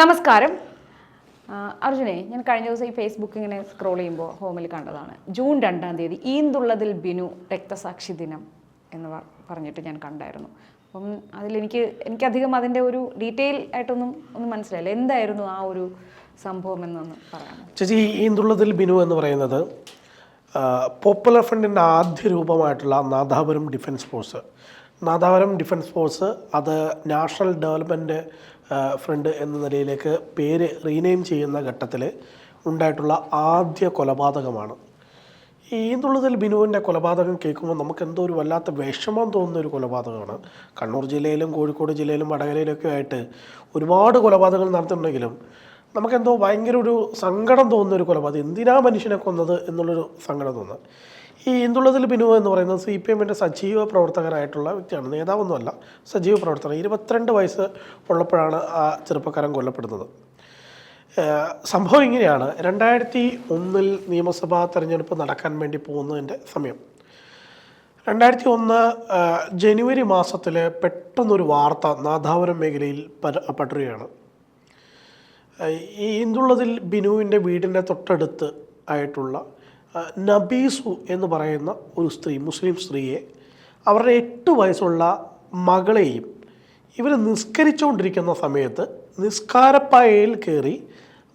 നമസ്കാരം. അർജുനെ ഞാൻ കഴിഞ്ഞ ദിവസം ഈ ഫേസ്ബുക്ക് ഇങ്ങനെ സ്ക്രോൾ ചെയ്യുമ്പോൾ ഹോമിൽ കണ്ടതാണ്. ജൂൺ രണ്ടാം തീയതി ഈന്തുള്ളതിൽ ബിനു രക്തസാക്ഷി ദിനം എന്ന് പറഞ്ഞിട്ട് ഞാൻ കണ്ടായിരുന്നു. അപ്പം അതിലെനിക്ക് എനിക്കധികം അതിന്റെ ഒരു ഡീറ്റെയിൽ ആയിട്ടൊന്നും ഒന്നും മനസ്സിലായില്ല. എന്തായിരുന്നു ആ ഒരു സംഭവം എന്നൊന്ന് പറയാം ചേച്ചി ഈന്തുള്ളതിൽ ബിനു എന്ന് പറയുന്നത് പോപ്പുലർ ഫ്രണ്ടിന്റെ ആദ്യ രൂപമായിട്ടുള്ള Nadapuram defence force Nadapuram defence force അത് നാഷണൽ ഡെവലപ്മെന്റ് ഫ്രണ്ട് എന്ന നിലയിലേക്ക് പേര് റീനെയിം ചെയ്യുന്ന ഘട്ടത്തിൽ ഉണ്ടായിട്ടുള്ള ആദ്യ കൊലപാതകമാണ്. ഈന്തുള്ളതിൽ ബിനുവിന്റെ കൊലപാതകം കേൾക്കുമ്പോൾ നമുക്ക് എന്തോ ഒരു വല്ലാത്ത വിഷമം തോന്നുന്ന ഒരു കൊലപാതകമാണ്. കണ്ണൂർ ജില്ലയിലും കോഴിക്കോട് ജില്ലയിലും വടകരയിലൊക്കെ ആയിട്ട് ഒരുപാട് കൊലപാതകങ്ങൾ നടത്തിയിട്ടുണ്ടെങ്കിലും നമുക്കെന്തോ ഭയങ്കര ഒരു സങ്കടം തോന്നുന്ന ഒരു കൊലപാതകം. എന്തിനാ മനുഷ്യനെ കൊന്നത് എന്നുള്ളൊരു സങ്കടം തോന്നുന്നത് ഈ ഇന്തുള്ളതിൽ ബിനു എന്ന് പറയുന്നത് സി പി എമ്മിന്റെ സജീവ പ്രവർത്തകരായിട്ടുള്ള വ്യക്തിയാണ്. നേതാവൊന്നുമല്ല സജീവ പ്രവർത്തകർ ഇരുപത്തിരണ്ട് വയസ്സ് ഉള്ളപ്പോഴാണ് ആ ചെറുപ്പക്കാരൻ കൊല്ലപ്പെടുന്നത്. സംഭവം ഇങ്ങനെയാണ്. രണ്ടായിരത്തി ഒന്നിൽ നിയമസഭാ തെരഞ്ഞെടുപ്പ് നടക്കാൻ വേണ്ടി പോകുന്നതിന്റെ സമയം. രണ്ടായിരത്തി ഒന്ന് ജനുവരി മാസത്തിൽ പെട്ടെന്നൊരു വാർത്ത നാദാപുരം മേഖലയിൽ പടരുകയാണ്. ഈ ഇന്തുള്ളതിൽ ബിനുവിന്റെ വീടിന്റെ തൊട്ടടുത്ത് ആയിട്ടുള്ള നബീസു എന്ന് പറയുന്ന ഒരു സ്ത്രീ മുസ്ലിം സ്ത്രീയെ അവരുടെ എട്ട് വയസ്സുള്ള മകളെയും ഇവർ നിസ്കരിച്ചുകൊണ്ടിരിക്കുന്ന സമയത്ത് നിസ്കാരപ്പായയിൽ കയറി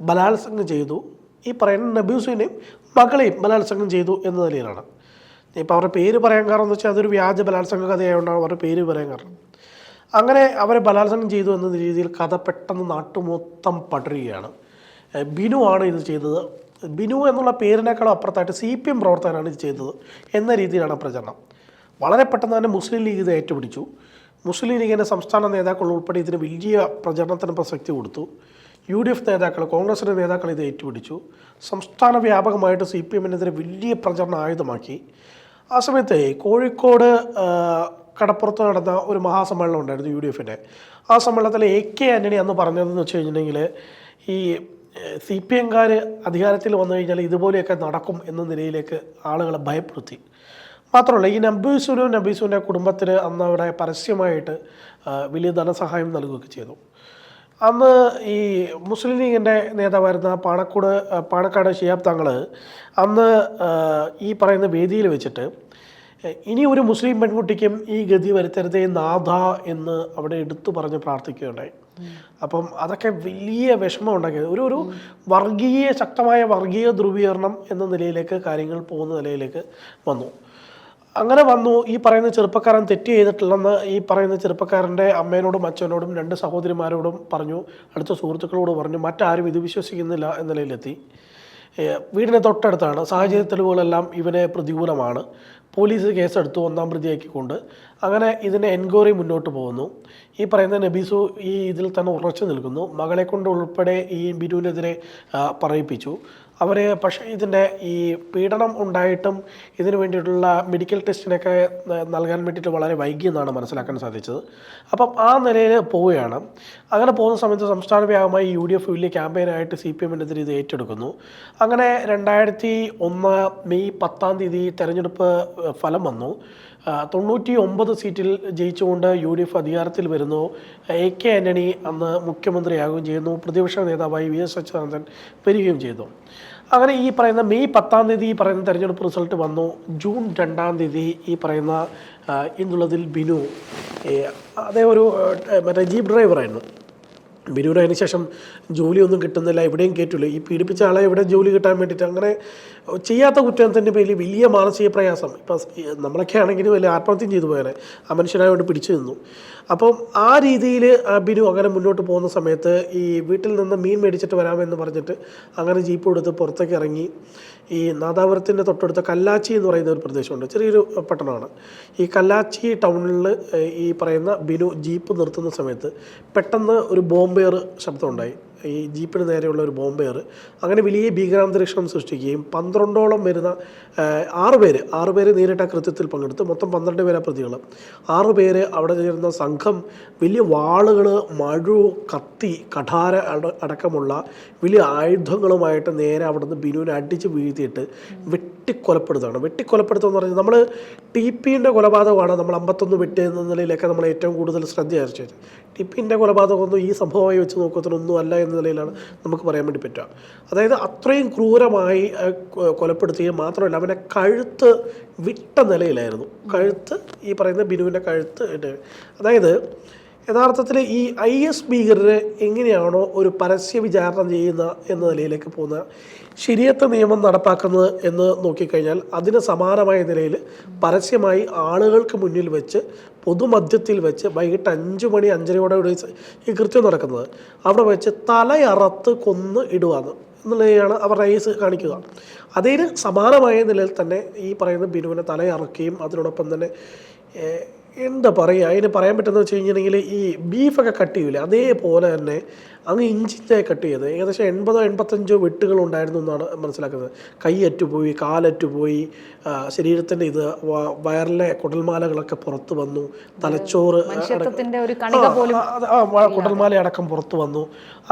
ബലാത്സംഗം ചെയ്തു. ഈ പറയുന്ന നബീസുവിനെയും മകളെയും ബലാത്സംഗം ചെയ്തു എന്ന നിലയിലാണ്. ഇപ്പോൾ അവരുടെ പേര് പറയാൻ കാരണം എന്ന് വെച്ചാൽ അതൊരു വ്യാജ ബലാത്സംഗ കഥയായതുകൊണ്ടാണ് അവരുടെ പേര് പറയാൻ കാരണം. അങ്ങനെ അവരെ ബലാത്സംഗം ചെയ്തു എന്ന രീതിയിൽ കഥ പെട്ടെന്ന് നാട്ടുമൊത്തം പടരുകയാണ്. ബിനു ആണ് ഇത് ചെയ്തത്. ബിനു എന്നുള്ള പേരിനേക്കാളും അപ്പുറത്തായിട്ട് സി പി എം പ്രവർത്തകനാണ് ഇത് ചെയ്തത് എന്ന രീതിയിലാണ് പ്രചരണം. വളരെ പെട്ടെന്ന് തന്നെ മുസ്ലിം ലീഗ് ഇത് ഏറ്റുപിടിച്ചു. മുസ്ലിം ലീഗിന്റെ സംസ്ഥാന നേതാക്കൾ ഉൾപ്പെടെ ഇതിന് വലിയ പ്രചരണത്തിന് പ്രസക്തി കൊടുത്തു. യു ഡി എഫ് നേതാക്കൾ കോൺഗ്രസിന്റെ നേതാക്കൾ ഇത് ഏറ്റുപിടിച്ചു. സംസ്ഥാന വ്യാപകമായിട്ട് സി പി എമ്മിനെതിരെ വലിയ പ്രചരണ ആയുധമാക്കി. ആ സമയത്ത് കോഴിക്കോട് കടപ്പുറത്ത് നടന്ന ഒരു മഹാസമ്മേളനം ഉണ്ടായിരുന്നു യു ഡി എഫിന്റെ ആ സമ്മേളനത്തിൽ എ കെ ആന്റണി അന്ന് പറഞ്ഞതെന്ന് വെച്ച് കഴിഞ്ഞിട്ടുണ്ടെങ്കിൽ ഈ സി പി എംകാർ അധികാരത്തിൽ വന്നു കഴിഞ്ഞാൽ ഇതുപോലെയൊക്കെ നടക്കും എന്ന നിലയിലേക്ക് ആളുകളെ ഭയപ്പെടുത്തി. മാത്രമല്ല ഈ നബീസുനും നബീസുവിന്റെ കുടുംബത്തിന് അന്ന് അവിടെ പരസ്യമായിട്ട് വലിയ ധനസഹായം നൽകുകയൊക്കെ ചെയ്തു. അന്ന് ഈ മുസ്ലിം ലീഗിന്റെ നേതാവായിരുന്ന പാണക്കോട് പാണക്കാട് ഷിയാബ് തങ്ങൾ അന്ന് ഈ പറയുന്ന വേദിയിൽ വെച്ചിട്ട് ഇനി ഒരു മുസ്ലിം പെൺകുട്ടിക്കും ഈ ഗതി വരുത്തരുതേ നാഥ എന്ന് അവിടെ എടുത്തു പറഞ്ഞ് പ്രാർത്ഥിക്കുകയുണ്ടായി. അപ്പം അതൊക്കെ വലിയ വിഷമം ഉണ്ടാക്കിയത്. ഒരു ഒരു വർഗീയ ശക്തമായ വർഗീയ ധ്രുവീകരണം എന്ന നിലയിലേക്ക് കാര്യങ്ങൾ പോകുന്ന നിലയിലേക്ക് വന്നു. അങ്ങനെ വന്നു. ഈ പറയുന്ന ചെറുപ്പക്കാരൻ തെറ്റ് ചെയ്തിട്ടില്ലെന്ന് ഈ പറയുന്ന ചെറുപ്പക്കാരന്റെ അമ്മേനോടും അച്ഛനോടും രണ്ട് സഹോദരിമാരോടും പറഞ്ഞു. അടുത്ത സുഹൃത്തുക്കളോട് പറഞ്ഞു. മറ്റാരും ഇത് വിശ്വസിക്കുന്നില്ല എന്ന നിലയിലെത്തി. വീടിന് തൊട്ടടുത്താണ്. സാഹചര്യ തെളിവുകളെല്ലാം ഇവന് പ്രതികൂലമാണ്. പോലീസ് കേസെടുത്തു ഒന്നാം പ്രതിയാക്കിക്കൊണ്ട്. അങ്ങനെ ഇതിന്റെ എൻക്വയറി മുന്നോട്ട് പോകുന്നു. ഈ പറയുന്ന നബീസു ഈ ഇതിൽ തന്നെ ഉറച്ചു നിൽക്കുന്നു. മകളെ കൊണ്ട് ഉൾപ്പെടെ ഈ ബിനുവിനെതിരെ പറയിപ്പിച്ചു. അവർ പക്ഷേ ഇതിന്റെ ഈ പീഡനം ഉണ്ടായിട്ടും ഇതിന് വേണ്ടിയിട്ടുള്ള മെഡിക്കൽ ടെസ്റ്റിനൊക്കെ നൽകാൻ വേണ്ടിയിട്ട് വളരെ വൈകിയെന്നാണ് മനസ്സിലാക്കാൻ സാധിച്ചത്. അപ്പം ആ നിലയിൽ പോവുകയാണ്. അങ്ങനെ പോകുന്ന സമയത്ത് സംസ്ഥാന വ്യാപകമായി യു ഡി എഫ് വലിയ ക്യാമ്പയിനായിട്ട് സി പി എമ്മിനെതിരെ ഇത് ഏറ്റെടുക്കുന്നു. അങ്ങനെ രണ്ടായിരത്തി ഒന്ന് മെയ് പത്താം തീയതി തെരഞ്ഞെടുപ്പ് ഫലം വന്നു. തൊണ്ണൂറ്റി ഒമ്പത് സീറ്റിൽ ജയിച്ചുകൊണ്ട് യു ഡി എഫ് അധികാരത്തിൽ വരുന്നു. എ കെ ആന്റണി അന്ന് മുഖ്യമന്ത്രിയാകുകയും ചെയ്യുന്നു. പ്രതിപക്ഷ നേതാവായി വി എസ് അച്യുതാനന്ദൻ വരികയും ചെയ്തു. അങ്ങനെ ഈ പറയുന്ന മെയ് പത്താം തീയതി ഈ പറയുന്ന തെരഞ്ഞെടുപ്പ് റിസൾട്ട് വന്നു. ജൂൺ രണ്ടാം തീയതി ഈ പറയുന്ന എന്നുള്ളതിൽ ബിനു അതേ ഒരു മറ്റേ ജീപ്പ് ഡ്രൈവറായിരുന്നു ബിനുവിന് അതിന് ശേഷം ജോലിയൊന്നും കിട്ടുന്നില്ല എവിടെയും കയറ്റില്ല ഈ പീഡിപ്പിച്ച ആളെ എവിടെ ജോലി കിട്ടാൻ വേണ്ടിയിട്ട്? അങ്ങനെ ചെയ്യാത്ത കുറ്റത്തിന്റെ പേരിൽ വലിയ മാനസിക പ്രയാസം. ഇപ്പം നമ്മളൊക്കെ ആണെങ്കിലും വലിയ ആത്മഹത്യം ചെയ്തു പോയാലേ ആ മനുഷ്യനായ കൊണ്ട് പിടിച്ചു നിന്നു. അപ്പം ആ രീതിയിൽ ബിനു അങ്ങനെ മുന്നോട്ട് പോകുന്ന സമയത്ത് ഈ വീട്ടിൽ നിന്ന് മീൻ മേടിച്ചിട്ട് വരാമെന്ന് പറഞ്ഞിട്ട് അങ്ങനെ ജീപ്പ് എടുത്ത് പുറത്തേക്ക് ഇറങ്ങി. ഈ നാദാപുരത്തിന്റെ തൊട്ടടുത്ത കല്ലാച്ചി എന്ന് പറയുന്ന ഒരു പ്രദേശമുണ്ട്. ചെറിയൊരു പട്ടണമാണ്. ഈ കല്ലാച്ചി ടൗണിൽ ഈ പറയുന്ന ബിനു ജീപ്പ് നിർത്തുന്ന സമയത്ത് പെട്ടെന്ന് ഒരു ബോംബേർ ശബ്ദമുണ്ടായി ഈ ജീപ്പിന് നേരെയുള്ള ഒരു ബോംബെയർ അങ്ങനെ വലിയ ഭീകരാന്തരീക്ഷം സൃഷ്ടിക്കുകയും പന്ത്രണ്ടോളം വരുന്ന ആറുപേർ ആറ് പേര് ആറ് പേര് നേരിട്ട കൃത്യത്തിൽ പങ്കെടുത്ത് മൊത്തം പന്ത്രണ്ട് പേരാ പ്രതികൾ ആറ് പേര് അവിടെ ചേരുന്ന സംഘം വലിയ വാളുകൾ മഴു കത്തി കഠാര അടക്കമുള്ള വലിയ ആയുധങ്ങളുമായിട്ട് നേരെ അവിടുന്ന് ബിനുവിനെ അടിച്ച് വീഴ്ത്തിയിട്ട് വെട്ടിക്കൊലപ്പെടുത്തുകയാണ് വെട്ടിക്കൊലപ്പെടുത്തുക എന്ന് പറഞ്ഞാൽ നമ്മൾ ടി പിന്റെ കൊലപാതകമാണ് നമ്മൾ അമ്പത്തൊന്ന് വെട്ടി എന്ന നിലയിലൊക്കെ നമ്മൾ ഏറ്റവും കൂടുതൽ ശ്രദ്ധ ആർജിച്ചത് ടി പിന്റെ കൊലപാതകമൊന്നും ഈ സംഭവമായി വെച്ച് നോക്കത്തിനൊന്നും അല്ല എന്ന നിലയിലാണ് നമുക്ക് പറയാൻ വേണ്ടി പറ്റുക. അതായത് അത്രയും ക്രൂരമായി കൊലപ്പെടുത്തുകയും മാത്രമല്ല അവനെ കഴുത്ത് വിട്ട നിലയിലായിരുന്നു. കഴുത്ത് ഈ പറയുന്ന ബിനുവിന്റെ കഴുത്ത് അതായത് യഥാർത്ഥത്തിൽ ഈ ഐ എസ് ഭീകരരെ എങ്ങനെയാണോ ഒരു പരസ്യ വിചാരണ ചെയ്യുന്ന എന്ന നിലയിലേക്ക് പോകുന്ന ശരിയത്ത നിയമം നടപ്പാക്കുന്നത് എന്ന് നോക്കിക്കഴിഞ്ഞാൽ അതിന് സമാനമായ നിലയിൽ പരസ്യമായി ആളുകൾക്ക് മുന്നിൽ വെച്ച് പൊതുമധ്യത്തിൽ വെച്ച് വൈകിട്ട് അഞ്ച് മണി അഞ്ചരയോടെ ഈ കൃത്യം നടക്കുന്നത്. അവിടെ വെച്ച് തലയറത്ത് കൊന്ന് ഇടുവാന്ന് എന്നുള്ളതാണ് അവർ റേസ് കാണിക്കുക. അതിന് സമാനമായ നിലയിൽ തന്നെ ഈ പറയുന്ന ബിനുവിനെ തലയറക്കുകയും അതിനോടൊപ്പം തന്നെ എന്താ പറയുക? അതിന് പറയാൻ പറ്റുന്നത് വെച്ച് കഴിഞ്ഞിട്ടുണ്ടെങ്കിൽ ഈ ബീഫൊക്കെ കട്ട് ചെയ്യൂലേ? അതേപോലെ തന്നെ അങ്ങ് ഇഞ്ചിഞ്ചായി കട്ട് ചെയ്ത് ഏകദേശം എൺപതോ എൺപത്തഞ്ചോ വെട്ടുകൾ ഉണ്ടായിരുന്നു എന്നാണ് മനസ്സിലാക്കുന്നത്. കൈയറ്റുപോയി കാലറ്റുപോയി ശരീരത്തിന്റെ ഇത് വയറിലെ കുടൽമാലകളൊക്കെ പുറത്ത് വന്നു തലച്ചോറ് കുടൽമാല അടക്കം പുറത്ത് വന്നു.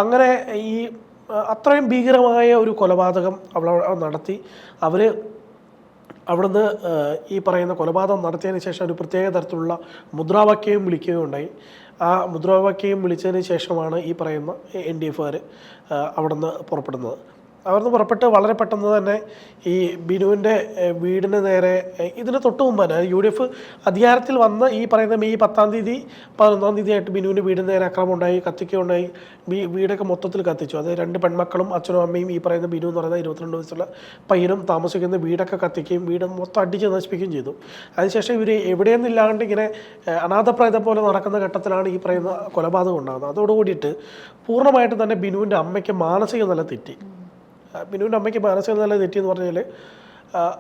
അങ്ങനെ ഈ അത്രയും ഭീകരമായ ഒരു കൊലപാതകം അവൾ നടത്തി. അവർ അവിടുന്ന് ഈ പറയുന്ന കൊലപാതകം നടത്തിയതിന് ശേഷം ഒരു പ്രത്യേക തരത്തിലുള്ള മുദ്രാവാക്യവും വിളിക്കുകയുണ്ടായി. ആ മുദ്രാവാക്യം വിളിച്ചതിന് ശേഷമാണ് ഈ പറയുന്ന എൻ ഡി എഫുകാർ അവിടുന്ന് പുറപ്പെടുന്നത്. അവിടുന്ന് പുറപ്പെട്ട് വളരെ പെട്ടെന്ന് തന്നെ ഈ ബിനുവിന്റെ വീടിന് നേരെ ഇതിന് തൊട്ട് മുമ്പ് തന്നെ യു ഡി എഫ് അധികാരത്തിൽ വന്ന ഈ പറയുന്ന മെയ് പത്താം തീയതി പതിനൊന്നാം തീയതി ആയിട്ട് ബിനുവിന്റെ വീടിന് നേരെ അക്രമം ഉണ്ടായി കത്തിക്കുകയുണ്ടായി വീടൊക്കെ മൊത്തത്തിൽ കത്തിച്ചു. അത് രണ്ട് പെൺമക്കളും അച്ഛനും അമ്മയും ഈ പറയുന്ന ബിനു എന്ന് പറയുന്ന ഇരുപത്തിരണ്ട് വയസ്സുള്ള പയ്യനും താമസിക്കുന്ന വീടൊക്കെ കത്തിക്കുകയും വീട് മൊത്തം അടിച്ച് നശിപ്പിക്കുകയും ചെയ്തു. അതിനുശേഷം ഇവർ എവിടെയെന്നില്ലാണ്ട് ഇങ്ങനെ അനാഥപ്രായത പോലെ നടക്കുന്ന ഘട്ടത്തിലാണ് ഈ പറയുന്ന കൊലപാതകം ഉണ്ടാകുന്നത്. അതോടുകൂടിയിട്ട് പൂർണമായിട്ടും തന്നെ ബിനുവിന്റെ അമ്മയ്ക്ക് മാനസിക നില തെറ്റി. ബിനുവിന്റെ അമ്മയ്ക്ക് മാനസിക നില തെറ്റിയെന്ന് പറഞ്ഞാൽ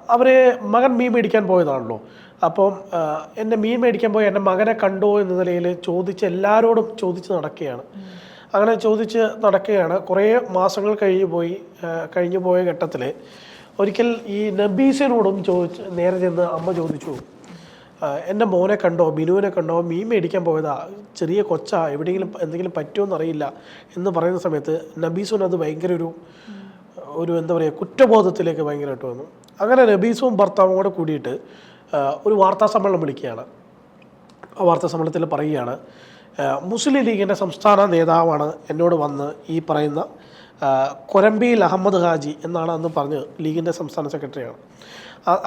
അവർ മകൻ മീൻ മേടിക്കാൻ പോയതാണല്ലോ. അപ്പം എന്റെ മീൻ മേടിക്കാൻ പോയി എന്റെ മകനെ കണ്ടോ എന്ന നിലയിൽ ചോദിച്ച് എല്ലാവരോടും ചോദിച്ച് നടക്കുകയാണ്. അങ്ങനെ ചോദിച്ച് നടക്കുകയാണ്. കുറേ മാസങ്ങൾ കഴിഞ്ഞു പോയി കഴിഞ്ഞു പോയ ഘട്ടത്തിൽ ഒരിക്കൽ ഈ നബീസിനോടും ചോദിച്ച് നേരെ ചെന്ന് അമ്മ ചോദിച്ചു എന്റെ മോനെ കണ്ടോ ബിനുവിനെ കണ്ടോ മീൻ മേടിക്കാൻ പോയതാ ചെറിയ കൊച്ചാ എവിടെയെങ്കിലും എന്തെങ്കിലും പറ്റുമോ എന്നറിയില്ല എന്ന് പറയുന്ന സമയത്ത് നബീസുന് ഭയങ്കര ഒരു ഒരു എന്താ പറയുക കുറ്റബോധത്തിലേക്ക് ഭയങ്കരമായിട്ട് വന്നു. അങ്ങനെ രബീസും ഭർത്താവും കൂടെ കൂടിയിട്ട് ഒരു വാർത്താ സമ്മേളനം വിളിക്കുകയാണ്. ആ വാർത്താ സമ്മേളനത്തിൽ പറയുകയാണ് മുസ്ലിം ലീഗിന്റെ സംസ്ഥാന നേതാവാണ് എന്നോട് വന്ന് ഈ പറയുന്ന കൊരമ്പിയിൽ അഹമ്മദ് ഹാജി എന്നാണ് അന്ന് പറഞ്ഞത് ലീഗിന്റെ സംസ്ഥാന സെക്രട്ടറിയാണ്.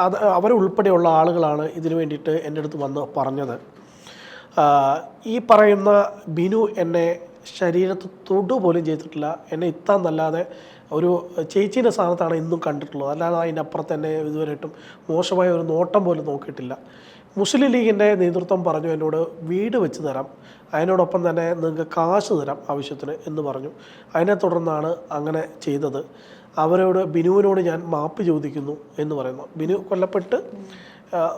അത് അവരുൾപ്പെടെയുള്ള ആളുകളാണ് ഇതിനു വേണ്ടിയിട്ട് എന്റെ അടുത്ത് വന്ന് പറഞ്ഞത്. ഈ പറയുന്ന ബിനു എന്നെ ശരീരത്ത് തൊടുപോലും ചെയ്തിട്ടില്ല എന്നെ ഇത്താൻ നല്ലാതെ ഒരു ചേച്ചീന്റെ സ്ഥാനത്താണ് ഇന്നും കണ്ടിട്ടുള്ളത്. അല്ലാതെ അതിനപ്പുറത്ത് തന്നെ ഇതുവരെയായിട്ടും മോശമായ ഒരു നോട്ടം പോലും നോക്കിയിട്ടില്ല. മുസ്ലിം ലീഗിന്റെ നേതൃത്വം പറഞ്ഞു എന്നോട് വീട് വെച്ച് തരാം. അതിനോടൊപ്പം തന്നെ നിങ്ങൾക്ക് കാശ് തരാം ആവശ്യത്തിന് എന്ന് പറഞ്ഞു. അതിനെ തുടർന്നാണ് അങ്ങനെ ചെയ്തത്. അവരോട് ബിനുവിനോട് ഞാൻ മാപ്പ് ചോദിക്കുന്നു എന്ന് പറയുന്നു. ബിനു കൊല്ലപ്പെട്ട്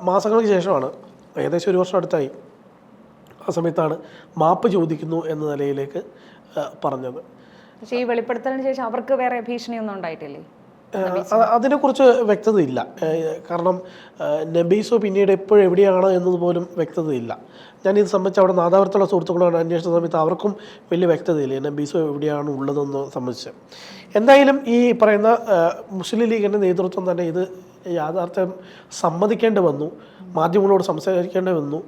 മാസങ്ങൾക്ക് ശേഷമാണ് ഏകദേശം ഒരു വർഷം അടുത്തായി ആ സമയത്താണ് മാപ്പ് ചോദിക്കുന്നു എന്ന നിലയിലേക്ക് പറഞ്ഞത്. പക്ഷേ ഈ വെളിപ്പെടുത്തലിന് ശേഷം അവർക്ക് വേറെ ഭീഷണിയൊന്നും ഉണ്ടായിട്ടില്ലേ? അതിനെക്കുറിച്ച് വ്യക്തതയില്ല. കാരണം നബീസോ പിന്നീട് എപ്പോഴും എവിടെയാണ് എന്നത് പോലും വ്യക്തതയില്ല. ഞാൻ ഇത് സംബന്ധിച്ച് അവിടെ നാദാപുരത്തുള്ള സുഹൃത്തുക്കളോട് അന്വേഷിച്ച സമയത്ത് അവർക്കും വലിയ വ്യക്തതയില്ല നബീസോ എവിടെയാണ് ഉള്ളതെന്ന് സംബന്ധിച്ച്. എന്തായാലും ഈ പറയുന്ന മുസ്ലിം ലീഗിന്റെ നേതൃത്വം തന്നെ ഇത് യാഥാർത്ഥ്യം സമ്മതിക്കേണ്ടി വന്നു മാധ്യമങ്ങളോട് സംസാരിക്കേണ്ടി വന്നു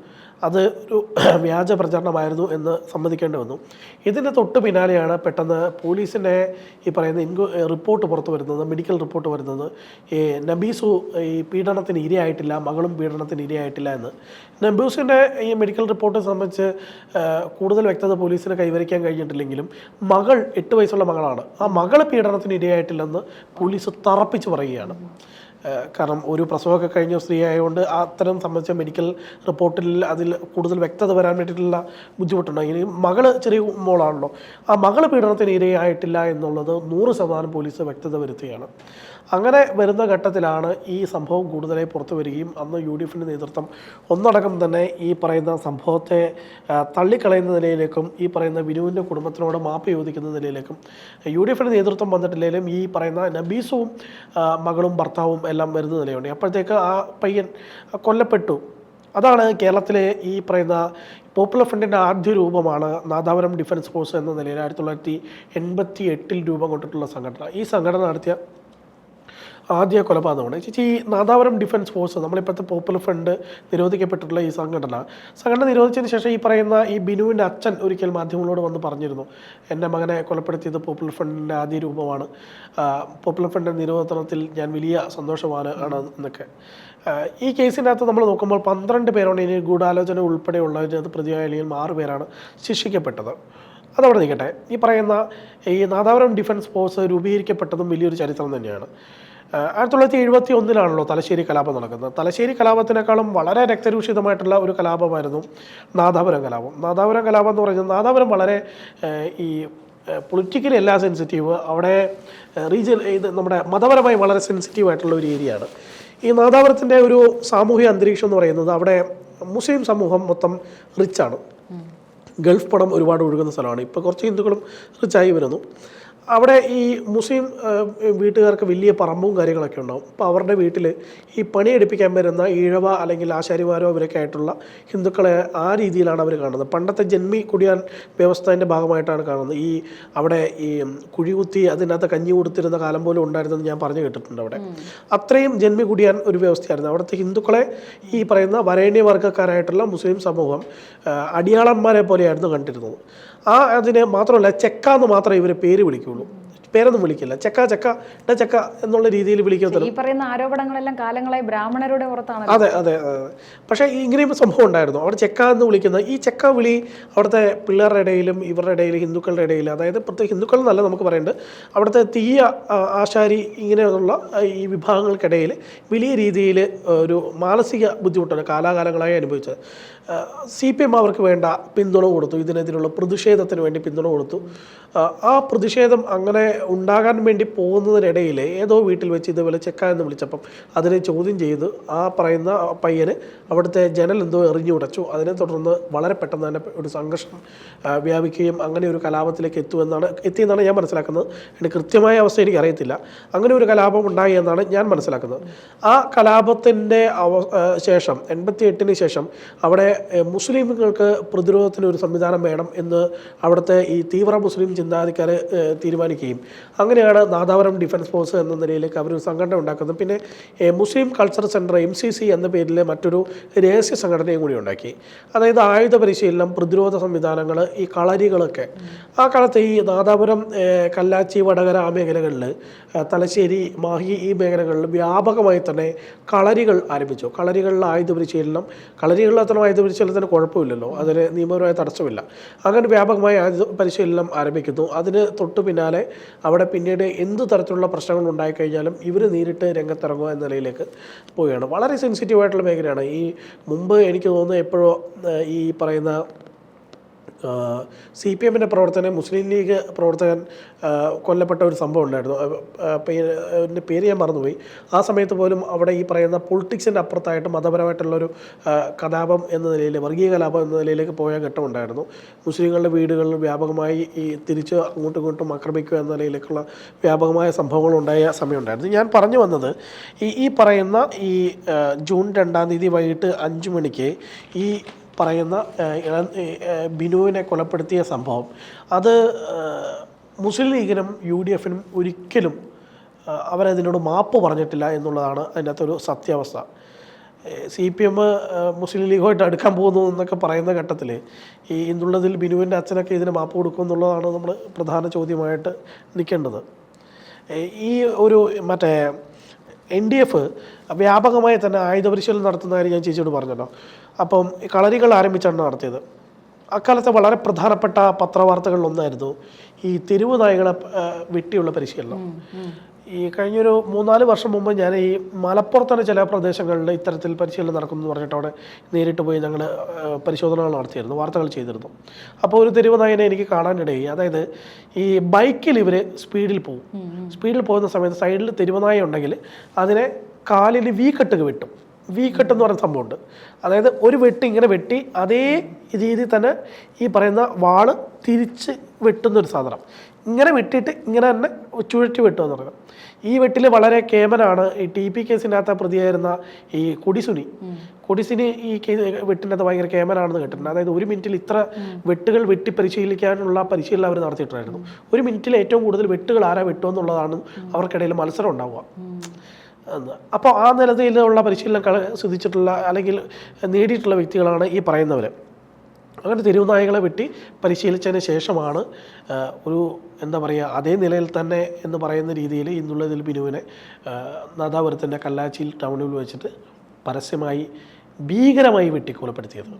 അത് ഒരു വ്യാജ പ്രചരണമായിരുന്നു എന്ന് സമ്മതിക്കേണ്ടി വന്നു. ഇതിന് തൊട്ട് പിന്നാലെയാണ് പെട്ടെന്ന് പോലീസിന്റെ ഈ പറയുന്ന ഇൻകു റിപ്പോർട്ട് പുറത്തു വരുന്നത് മെഡിക്കൽ റിപ്പോർട്ട് വരുന്നത്. ഈ നബീസു ഈ പീഡനത്തിന് ഇരയായിട്ടില്ല മകളും പീഡനത്തിന് ഇരയായിട്ടില്ല എന്ന്. നബീസിന്റെ ഈ മെഡിക്കൽ റിപ്പോർട്ട് സംബന്ധിച്ച് കൂടുതൽ വ്യക്തത പോലീസിന് കൈവരിക്കാൻ കഴിഞ്ഞിട്ടില്ലെങ്കിലും മകൾ എട്ട് വയസ്സുള്ള മകളാണ്. ആ മകൾ പീഡനത്തിന് ഇരയായിട്ടില്ലെന്ന് പോലീസ് തറപ്പിച്ച് പറയുകയാണ്. കാരണം ഒരു പ്രസവമൊക്കെ കഴിഞ്ഞ സ്ത്രീ ആയതുകൊണ്ട് അത്തരം സംബന്ധിച്ച മെഡിക്കൽ റിപ്പോർട്ടിൽ അതിൽ കൂടുതൽ വ്യക്തത വരാൻ വേണ്ടിയിട്ടുള്ള ബുദ്ധിമുട്ടുണ്ട്. ഇനി മകൾ ചെറിയ മോളാണല്ലോ. ആ മകൾ പീഡനത്തിന് ഇരയായിട്ടില്ല എന്നുള്ളത് നൂറ് ശതമാനം പോലീസ് വ്യക്തത വരുത്തുകയാണ്. അങ്ങനെ വരുന്ന ഘട്ടത്തിലാണ് ഈ സംഭവം കൂടുതലായി പുറത്തു വരികയും അന്ന് യു ഡി എഫിന്റെ നേതൃത്വം ഒന്നടങ്കം തന്നെ ഈ പറയുന്ന സംഭവത്തെ തള്ളിക്കളയുന്ന നിലയിലേക്കും ഈ പറയുന്ന വിനുവിന്റെ കുടുംബത്തിനോട് മാപ്പ് ചോദിക്കുന്ന നിലയിലേക്കും യു ഡി എഫിന്റെ നേതൃത്വം വന്നിട്ടില്ലെങ്കിലും ഈ പറയുന്ന നബീസും മകളും ഭർത്താവും എല്ലാം വരുന്ന നിലയുണ്ട് അപ്പോഴത്തേക്ക് ആ പയ്യൻ കൊല്ലപ്പെട്ടു. അതാണ് കേരളത്തിലെ ഈ പറയുന്ന പോപ്പുലർ ഫ്രണ്ടിന്റെ ആദ്യ രൂപമാണ് നാദാപുരം ഡിഫൻസ് ഫോഴ്സ് എന്ന നിലയിൽ ആയിരത്തി തൊള്ളായിരത്തി എൺപത്തി എട്ടിൽ രൂപം കൊണ്ടിട്ടുള്ള സംഘടന. ഈ സംഘടന നടത്തിയ ആദ്യ കൊലപാതകമാണ്. ചേച്ചി ഈ നാദാപുരം ഡിഫൻസ് ഫോഴ്സ് നമ്മളിപ്പോഴത്തെ പോപ്പുലർ ഫ്രണ്ട് നിരോധിക്കപ്പെട്ടിട്ടുള്ള ഈ സംഘടന സംഘടന നിരോധിച്ചതിന് ശേഷം ഈ പറയുന്ന ഈ ബിനുവിന്റെ അച്ഛൻ ഒരിക്കൽ മാധ്യമങ്ങളോട് വന്ന് പറഞ്ഞിരുന്നു എന്റെ മകനെ കൊലപ്പെടുത്തിയത് പോപ്പുലർ ഫ്രണ്ടിന്റെ ആദ്യ രൂപമാണ്. പോപ്പുലർ ഫ്രണ്ടിന്റെ നിരോധനത്തിൽ ഞാൻ വലിയ സന്തോഷമാണ് ആണ് എന്നൊക്കെ. ഈ കേസിനകത്ത് നമ്മൾ നോക്കുമ്പോൾ പന്ത്രണ്ട് പേരാണ് ഇനി ഗൂഢാലോചന ഉൾപ്പെടെയുള്ളതിനകത്ത് പ്രതിയായ അല്ലെങ്കിൽ ആറ് പേരാണ് ശിക്ഷിക്കപ്പെട്ടത്. അതവിടെ നിൽക്കട്ടെ. ഈ പറയുന്ന ഈ നാദാപുരം ഡിഫൻസ് ഫോഴ്സ് രൂപീകരിക്കപ്പെട്ടതും വലിയൊരു ചരിത്രം തന്നെയാണ്. ആയിരത്തി തൊള്ളായിരത്തി എഴുപത്തി ഒന്നിലാണല്ലോ തലശ്ശേരി കലാപം നടക്കുന്നത്. തലശ്ശേരി കലാപത്തിനേക്കാളും വളരെ രക്തരൂഷിതമായിട്ടുള്ള ഒരു കലാപമായിരുന്നു നാദാപുരം കലാപം. നാദാപുരം കലാപം എന്ന് പറയുന്നത് നാദാപുരം വളരെ ഈ പൊളിറ്റിക്കലി എല്ലാ സെൻസിറ്റീവ് അവിടെ റീജിയൻ ഇത് നമ്മുടെ മതപരമായി വളരെ സെൻസിറ്റീവ് ആയിട്ടുള്ള ഒരു ഏരിയയാണ്. ഈ നാദാപുരത്തിന്റെ ഒരു സാമൂഹിക അന്തരീക്ഷം എന്ന് പറയുന്നത് അവിടെ മുസ്ലിം സമൂഹം മൊത്തം റിച്ചാണ് ഗൾഫ് പണം ഒരുപാട് ഒഴുകുന്ന സ്ഥലമാണ്. ഇപ്പോൾ കുറച്ച് ഹിന്ദുക്കളും റിച്ചായി വരുന്നു. അവിടെ ഈ മുസ്ലിം വീട്ടുകാർക്ക് വലിയ പറമ്പും കാര്യങ്ങളൊക്കെ ഉണ്ടാവും. അപ്പോൾ അവരുടെ വീട്ടിൽ ഈ പണിയെടുപ്പിക്കാൻ വരുന്ന ഈഴവ അല്ലെങ്കിൽ ആശാരിമാരോ അവരൊക്കെ ആയിട്ടുള്ള ഹിന്ദുക്കളെ ആ രീതിയിലാണ് അവർ കാണുന്നത്. പണ്ടത്തെ ജന്മി കുടിയാൻ വ്യവസ്ഥേന്റെ ഭാഗമായിട്ടാണ് കാണുന്നത്. ഈ അവിടെ ഈ കുഴികുത്തി അതിനകത്ത് കഞ്ഞി കൊടുത്തിരുന്ന കാലം പോലും ഉണ്ടായിരുന്നെന്ന് ഞാൻ പറഞ്ഞു കേട്ടിട്ടുണ്ട് അവിടെ. അത്രയും ജന്മി കുടിയാൻ ഒരു വ്യവസ്ഥയായിരുന്നു. അവിടുത്തെ ഹിന്ദുക്കളെ ഈ പറയുന്ന വരേണ്യ വർഗക്കാരായിട്ടുള്ള മുസ്ലിം സമൂഹം അടിയാളന്മാരെ പോലെയായിരുന്നു കണ്ടിരുന്നത്. ആ അതിന് മാത്രമല്ല ചെക്ക എന്ന് മാത്രമേ ഇവർ പേര് വിളിക്കുള്ളൂ. പേരൊന്നും വിളിക്കില്ല. ചെക്ക ചെക്ക ചെക്ക എന്നുള്ള രീതിയിൽ വിളിക്കത്തില്ല. ഈ പറയുന്ന ആരോപണങ്ങളെല്ലാം കാലങ്ങളായി ബ്രാഹ്മണരുടെ പുറത്താണ് അതെ അതെ പക്ഷേ ഇങ്ങനെയും സംഭവം ഉണ്ടായിരുന്നു. അവിടെ ചെക്ക എന്ന് വിളിക്കുന്ന ഈ ചെക്ക വിളി അവിടുത്തെ പിള്ളേരുടെ ഇടയിലും ഇവരുടെ ഇടയിൽ ഹിന്ദുക്കളുടെ ഇടയിൽ അതായത് പ്രത്യേക ഹിന്ദുക്കൾ എന്നല്ല നമുക്ക് പറയേണ്ടത് അവിടുത്തെ തീയ ആശാരി ഇങ്ങനെയുള്ള ഈ വിഭാഗങ്ങൾക്കിടയിൽ വലിയ രീതിയിൽ ഒരു മാനസിക ബുദ്ധിമുട്ടാണ് കാലാകാലങ്ങളായി അനുഭവിച്ചത്. സി പി എം അവർക്ക് വേണ്ട പിന്തുണ കൊടുത്തു. ഇതിനെതിരെയുള്ള പ്രതിഷേധത്തിന് വേണ്ടി പിന്തുണ കൊടുത്തു. ആ, പ്രതിഷേധം അങ്ങനെ ഉണ്ടാകാൻ വേണ്ടി പോകുന്നതിനിടയിൽ ഏതോ വീട്ടിൽ വെച്ച് ഇതുപോലെ ചെക്ക എന്ന് വിളിച്ചപ്പം അതിനെ ചോദ്യം ചെയ്ത് ആ പറയുന്ന പയ്യന് അവിടുത്തെ ജനൽ എന്തോ എറിഞ്ഞു ഉടച്ചു. അതിനെ തുടർന്ന് വളരെ പെട്ടെന്ന് തന്നെ ഒരു സംഘർഷം വ്യാപിക്കുകയും അങ്ങനെ ഒരു കലാപത്തിലേക്ക് എത്തുമെന്നാണ് എത്തിയെന്നാണ് ഞാൻ മനസ്സിലാക്കുന്നത്. എന്റെ കൃത്യമായ അവസ്ഥ എനിക്ക് അറിയത്തില്ല. അങ്ങനെ ഒരു കലാപം ഉണ്ടായി എന്നാണ് ഞാൻ മനസ്സിലാക്കുന്നത്. ആ കലാപത്തിന്റെ അവ ശേഷം എൺപത്തി എട്ടിന് ശേഷം അവിടെ മുസ്ലിമുകൾക്ക് പ്രതിരോധത്തിന് ഒരു സംവിധാനം വേണം എന്ന് അവിടുത്തെ ഈ തീവ്ര മുസ്ലിം ചിന്താധിക്കാർ തീരുമാനിക്കുകയും. അങ്ങനെയാണ് നാദാപുരം ഡിഫൻസ് ഫോഴ്സ് എന്ന നിലയിലേക്ക് അവർ സംഘടന ഉണ്ടാക്കുന്നത്. പിന്നെ Muslim culture centre M C C എന്ന പേരിൽ മറ്റൊരു രഹസ്യ സംഘടനയും കൂടി ഉണ്ടാക്കി. അതായത് ആയുധ പരിശീലനം പ്രതിരോധ സംവിധാനങ്ങൾ ഈ കളരികളൊക്കെ. ആ കാലത്ത് ഈ നാദാപുരം കല്ലാച്ചി വടകര ആ മേഖലകളിൽ തലശ്ശേരി മാഹി ഈ മേഖലകളിൽ വ്യാപകമായി തന്നെ കളരികൾ ആരംഭിച്ചു. കളരികളിൽ ആയുധ പരിശീലനം കളരികളിൽ അത്ര ആയുധ പരിശീലനത്തിന് കുഴപ്പമില്ലല്ലോ. അതിന് നിയമപരമായ തടസ്സമില്ല. അങ്ങനെ വ്യാപകമായ ആയുധ പരിശീലനം ആരംഭിക്കുന്നു. അതിന് തൊട്ടു പിന്നാലെ അവിടെ പിന്നീട് എന്ത് തരത്തിലുള്ള പ്രശ്നങ്ങൾ ഉണ്ടായിക്കഴിഞ്ഞാലും ഇവർ നേരിട്ട് രംഗത്തിറങ്ങുക എന്ന നിലയിലേക്ക് പോവുകയാണ്. വളരെ സെൻസിറ്റീവ് ആയിട്ടുള്ള മേഖലയാണ്. ഈ മുമ്പ് എനിക്ക് തോന്നുന്നു എപ്പോഴോ ഈ പറയുന്ന സി പി എമ്മിന്റെ പ്രവർത്തനം മുസ്ലിം ലീഗ് പ്രവർത്തകൻ കൊല്ലപ്പെട്ട ഒരു സംഭവം ഉണ്ടായിരുന്നു. അതിന്റെ പേര് ഞാൻ മറന്നുപോയി. ആ സമയത്ത് പോലും അവിടെ ഈ പറയുന്ന പൊളിറ്റിക്സിന്റെ അപ്പുറത്തായിട്ട് മതപരമായിട്ടുള്ളൊരു കലാപം എന്ന നിലയിൽ വർഗീയ കലാപം എന്ന നിലയിലേക്ക് പോയ ഘട്ടമുണ്ടായിരുന്നു. മുസ്ലിങ്ങളുടെ വീടുകളിൽ വ്യാപകമായി ഈ തിരിച്ച് അങ്ങോട്ടും ഇങ്ങോട്ടും ആക്രമിക്കുക എന്ന നിലയിലേക്കുള്ള വ്യാപകമായ സംഭവങ്ങൾ ഉണ്ടായ സമയമുണ്ടായിരുന്നു. ഞാൻ പറഞ്ഞു വന്നത് ഈ ഈ പറയുന്ന ഈ ജൂൺ രണ്ടാം തീയതി വൈകിട്ട് അഞ്ച് മണിക്ക് ഈ പറയുന്ന ബിനുവിനെ കൊലപ്പെടുത്തിയ സംഭവം. അത് മുസ്ലിം ലീഗിനും യു ഡി എഫിനും ഒരിക്കലും അവരതിനോട് മാപ്പ് പറഞ്ഞിട്ടില്ല എന്നുള്ളതാണ് അതിനകത്തൊരു സത്യാവസ്ഥ. സി പി എം മുസ്ലിം ലീഗുമായിട്ട് അടുക്കാൻ പോകുന്നു എന്നൊക്കെ പറയുന്ന ഘട്ടത്തിൽ ഈ ഇന്നുള്ളതിൽ ബിനുവിന്റെ അച്ഛനൊക്കെ ഇതിന് മാപ്പ് കൊടുക്കും എന്നുള്ളതാണ് നമ്മൾ പ്രധാന ചോദ്യമായിട്ട് നിൽക്കേണ്ടത്. ഈ ഒരു മറ്റേ എൻ ഡി എഫ് വ്യാപകമായി തന്നെ ആയുധ പരിശീലനം നടത്തുന്ന കാര്യം ഞാൻ ചേച്ചിയോട് പറഞ്ഞല്ലോ. അപ്പം കളരികൾ ആരംഭിച്ചാണ് നടത്തിയത്. അക്കാലത്തെ വളരെ പ്രധാനപ്പെട്ട പത്രവാർത്തകളിലൊന്നായിരുന്നു ഈ തെരുവ് നായകളെ വെട്ടിയുള്ള പരിശീലനം. ഈ കഴിഞ്ഞൊരു മൂന്നാൽ വർഷം മുമ്പ് ഞാൻ ഈ മലപ്പുറത്തുള്ള ചില പ്രദേശങ്ങളിൽ ഇത്തരത്തിൽ പരിശീലനം നടക്കുന്നു എന്ന് പറഞ്ഞിട്ട് അവിടെ നേരിട്ട് പോയി ഞങ്ങൾ പരിശോധനകൾ നടത്തിയിരുന്നു വാർത്തകൾ ചെയ്തിരുന്നു. അപ്പോൾ ഒരു തെരുവ് നായനെ എനിക്ക് കാണാനിടയായി. അതായത് ഈ ബൈക്കിൽ ഇവർ സ്പീഡിൽ പോകും സ്പീഡിൽ പോകുന്ന സമയത്ത് സൈഡിൽ തെരുവ് നായ ഉണ്ടെങ്കിൽ അതിനെ കാലിൽ വീ കെട്ടുക വെട്ടും. വീ കട്ട് എന്ന് പറയുന്ന സംഭവമുണ്ട്. അതായത് ഒരു വെട്ടി ഇങ്ങനെ വെട്ടി അതേ രീതിയിൽ തന്നെ ഈ പറയുന്ന വാൾ തിരിച്ച് വെട്ടുന്ന ഒരു സാധനം. ഇങ്ങനെ വിട്ടിട്ട് ഇങ്ങനെ തന്നെ ചുഴറ്റി വിട്ടു എന്ന് പറഞ്ഞു ഈ വെട്ടിൽ വളരെ കേമനാണ് ഈ ടി പി കേസിനകത്ത് പ്രതിയായിരുന്ന ഈ കൊടിസുനി. കൊടിസുനി ഈ കേസ് വെട്ടിനകത്ത് ഭയങ്കര കേമനാണെന്ന് കേട്ടിട്ടുണ്ട്. അതായത് ഒരു മിനിറ്റിൽ ഇത്ര വെട്ടുകൾ വെട്ടി പരിശീലിക്കാനുള്ള പരിശീലനം അവർ നടത്തിയിട്ടുണ്ടായിരുന്നു. ഒരു മിനിറ്റിൽ ഏറ്റവും കൂടുതൽ വെട്ടുകൾ ആരാ വെട്ടുമെന്നുള്ളതാണ് അവർക്കിടയിൽ മത്സരം ഉണ്ടാവുക. അപ്പോൾ ആ നിലയിലുള്ള പരിശീലനം കള സിദ്ധിച്ചിട്ടുള്ള അല്ലെങ്കിൽ നേടിയിട്ടുള്ള വ്യക്തികളാണ് ഈ പറയുന്നവർ അങ്ങനെ തെരുവുനായകളെ വെട്ടി പരിശീലിച്ചതിന് ശേഷമാണ് ഒരു എന്താ പറയുക അതേ നിലയിൽ തന്നെ എന്ന് പറയുന്ന രീതിയിൽ ഇന്നുള്ളതിൽ ബിനുവിനെ നാദാപുരത്തിന്റെ കല്ലാച്ചിയിൽ ടൗണിൽ വെച്ചിട്ട് പരസ്യമായി ഭീകരമായി വെട്ടിക്കൊലപ്പെടുത്തിയത്.